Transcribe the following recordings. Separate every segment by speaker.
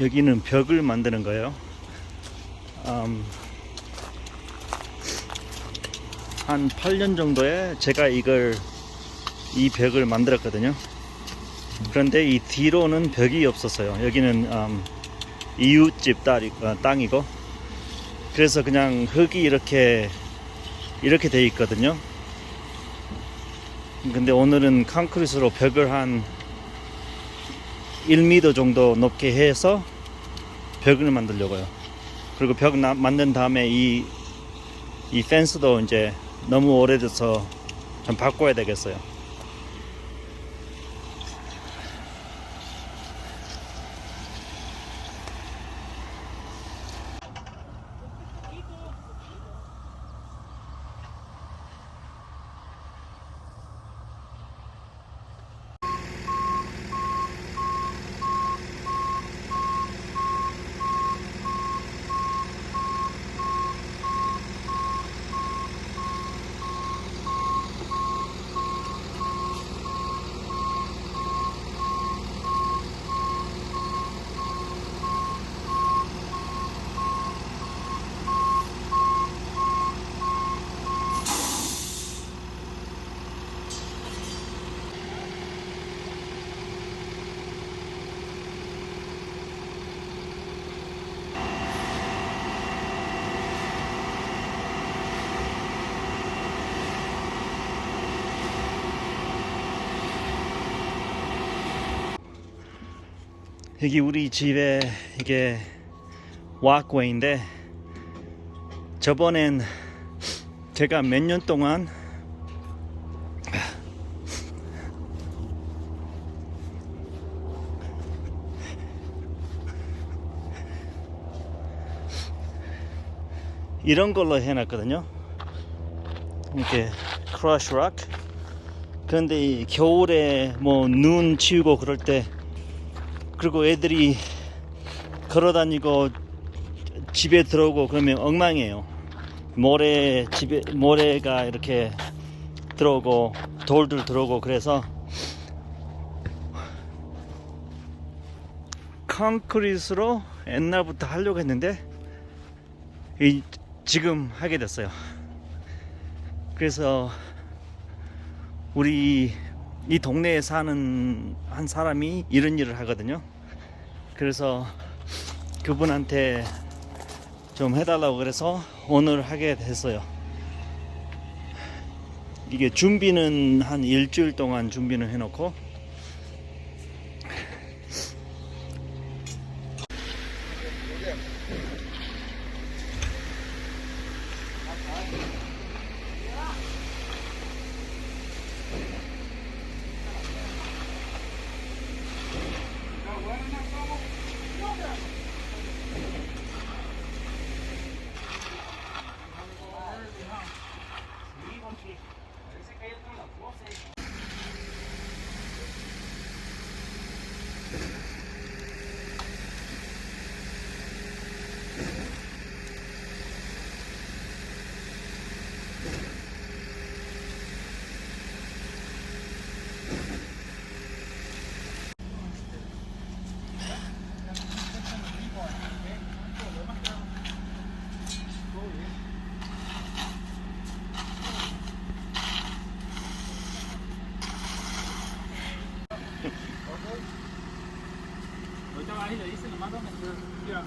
Speaker 1: 여기는 벽을 만드는 거예요. 음, 한 8년 정도에 제가 이걸 이 벽을 만들었거든요. 그런데 이 뒤로는 벽이 없었어요. 여기는 음, 이웃집 딸이, 어, 땅이고 그래서 그냥 흙이 이렇게 이렇게 돼 있거든요. 근데 오늘은 콘크리트로 벽을 한 1m 정도 높게 해서 벽을 만들려고요. 그리고 벽 나- 만든 다음에 이, 이 펜스도 이제 너무 오래돼서 좀 바꿔야 되겠어요. 여기 우리 집에 이게 왁웨이인데 저번엔 제가 몇 년 동안 이런 걸로 해놨거든요. 이렇게 크러쉬 락. 그런데 이 겨울에 뭐 눈 치우고 그럴 때 그리고 애들이 걸어 다니고 집에 들어오고 그러면 엉망이에요. 모래 집에 모래가 이렇게 들어오고 돌들 들어오고 그래서 콘크리트로 옛날부터 하려고 했는데 이 지금 하게 됐어요. 그래서 우리 이 동네에 사는 한 사람이 이런 일을 하거든요. 그래서 그분한테 좀 해달라고 그래서 오늘 하게 됐어요. 이게 준비는 한 일주일 동안 준비는 해놓고
Speaker 2: 哪里的意思？你妈到哪去？对啊。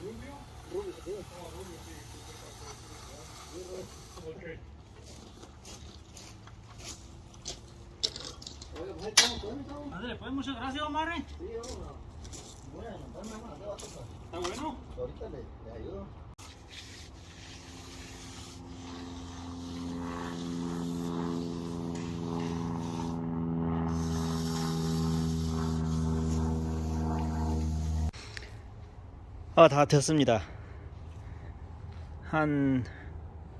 Speaker 2: Rubio? Rubio, Rubio. Ándale, pues muchas gracias, Omar. ¿Está bueno? Ahorita le, le ayudo.
Speaker 1: 아, 다 됐습니다. 한,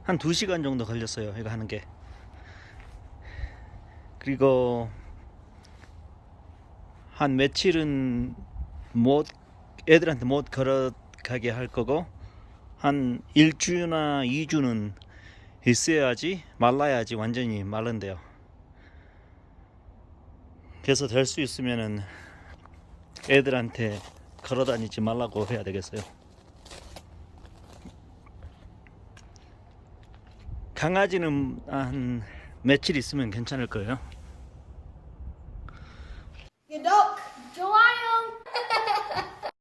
Speaker 1: 한한 2시간 정도 걸렸어요. 이거 하는 게. 그리고 한 며칠은 못 애들한테 못 걸어가게 할 거고 한 일주나 이주는 있어야지 말라야지 완전히 마른대요. 그래서 될 수 있으면은 애들한테 걸어 다니지 말라고 해야 되겠어요. 강아지는 한 며칠 있으면 괜찮을 거예요.